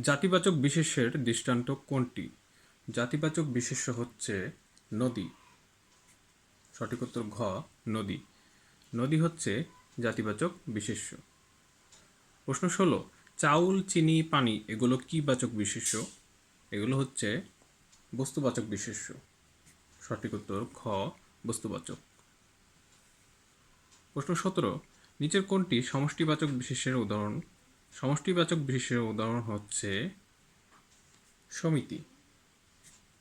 জাতিবাচক বিশেষ্যের দৃষ্টান্ত কোনটি? জাতিবাচক বিশেষ্য হচ্ছে নদী। সঠিক উত্তর ঘ, নদী। নদী হচ্ছে জাতিবাচক বিশেষ্য। প্রশ্ন ষোলো, চাউল, চিনি, পানি, এগুলো কি বাচক বিশেষ্য? এগুলো হচ্ছে বস্তুবাচক বিশেষ্য। সঠিক উত্তর খ বস্তুবাচক। প্রশ্ন সতেরো, নিচের কোনটি সমষ্টিবাচক বিশেষের উদাহরণ? সমষ্টিবাচক বিশেষের উদাহরণ হচ্ছে সমিতি।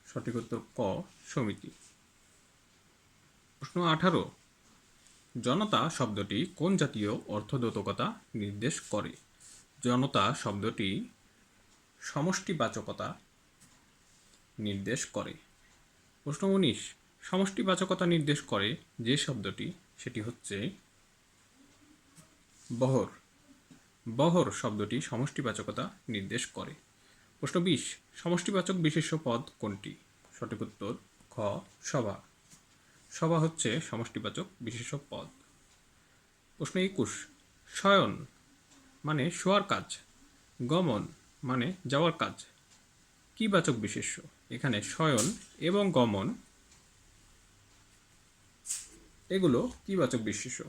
সঠিক উত্তর ক, সমিতি। প্রশ্ন আঠারো, জনতা শব্দটি কোন জাতীয় অর্থদ্যোতকতা নির্দেশ করে? জনতা শব্দটি সমষ্টিবাচকতা নির্দেশ করে। প্রশ্ন উনিশ, সমষ্টিবাচকতা নির্দেশ করে যে শব্দটি, সেটি হচ্ছে বহর। বহর শব্দটি সমষ্টিবাচকতা নির্দেশ করে। প্রশ্ন বিশ, সমষ্টিবাচক বিশেষ্য পদ কোনটি? সঠিক উত্তর খ সভা। সভা হচ্ছে সমষ্টিবাচক বিশেষ্য পদ। প্রশ্ন একুশ, শয়ন মানে শোয়ার কাজ, গমন মানে যাওয়ার কাজ। কি বাচক বিশেষ্য? এখানে শয়ন এবং গমন, এগুলো কি বাচক বিশেষ্য?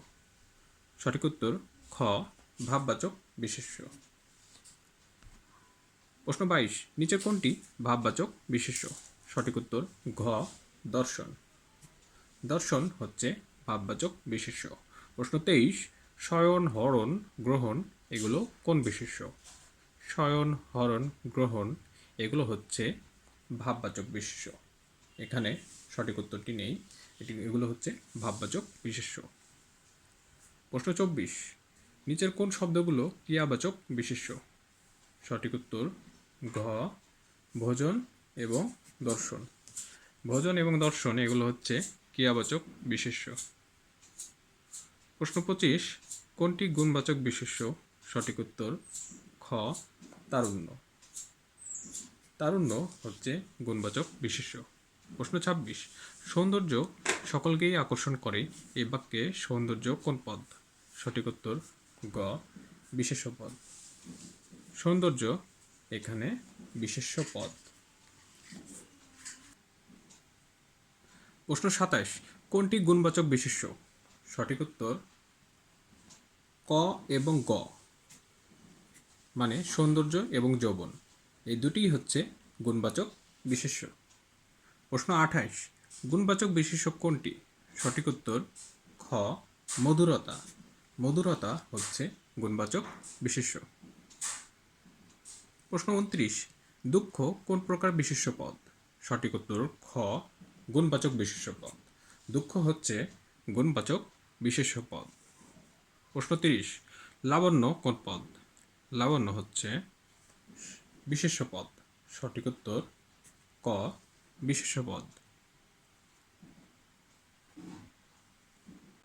সঠিক উত্তর খ ভাববাচক বিশেষ্য। প্রশ্ন বাইশ, নিচের কোনটি ভাববাচক বিশেষ্য? সঠিক উত্তর, ঘ, দর্শন। দর্শন হচ্ছে ভাববাচক বিশেষ্য। প্রশ্ন তেইশ, শয়ন, হরণ, গ্রহণ, এগুলো কোন বিশেষ্য? শয়ন, হরণ, গ্রহণ, এগুলো হচ্ছে ভাববাচক বিশেষ্য। এখানে সঠিক উত্তরটি নেই। এটি, এগুলো হচ্ছে ভাববাচক বিশেষ্য। প্রশ্ন চব্বিশ নিচের কোন শব্দগুলো ক্রিয়াবাচক বিশেষ্য সঠিক উত্তর, ঘ, ভোজন এবং দর্শন। ভোজন এবং দর্শন এগুলো হচ্ছে ক্রিয়াবাচক বিশেষ্য প্রশ্ন পঁচিশ, কোনটি গুণবাচক বিশেষ্য সঠিক উত্তর, খ, তারুণ্য। তারুণ্য হচ্ছে গুণবাচক বিশেষ্য প্রশ্ন ছাব্বিশ, সৌন্দর্য সকলকেই আকর্ষণ করে। এ বাক্যে সৌন্দর্য কোন পদ? সঠিক উত্তর গ, বিশেষ্য পদ। সৌন্দর্য, এখানে বিশেষ্য পদ। প্রশ্ন সাতাশ, কোনটি গুণবাচক বিশেষ্য? সঠিক উত্তর, ক এবং গ। মানে সৌন্দর্য এবং যৌবন। এই দুটিই হচ্ছে গুণবাচক বিশেষ্য। প্রশ্ন আঠাইশ গুণবাচক বিশেষ্য কোনটি? সঠিক উত্তর, খ, মধুরতা। মধুরতা হচ্ছে গুণবাচক বিশেষ্য। প্রশ্ন উনত্রিশ দুঃখ কোন প্রকার বিশেষ্য পদ? সঠিক উত্তর খ, গুণবাচক বিশেষ্য পদ। দুঃখ হচ্ছে গুণবাচক বিশেষ্য পদ। প্রশ্ন তিরিশ, লাবণ্য কোন পদ? লাবণ্য হচ্ছে বিশেষ্য পদ। সঠিক উত্তর ক, বিশেষ্য পদ।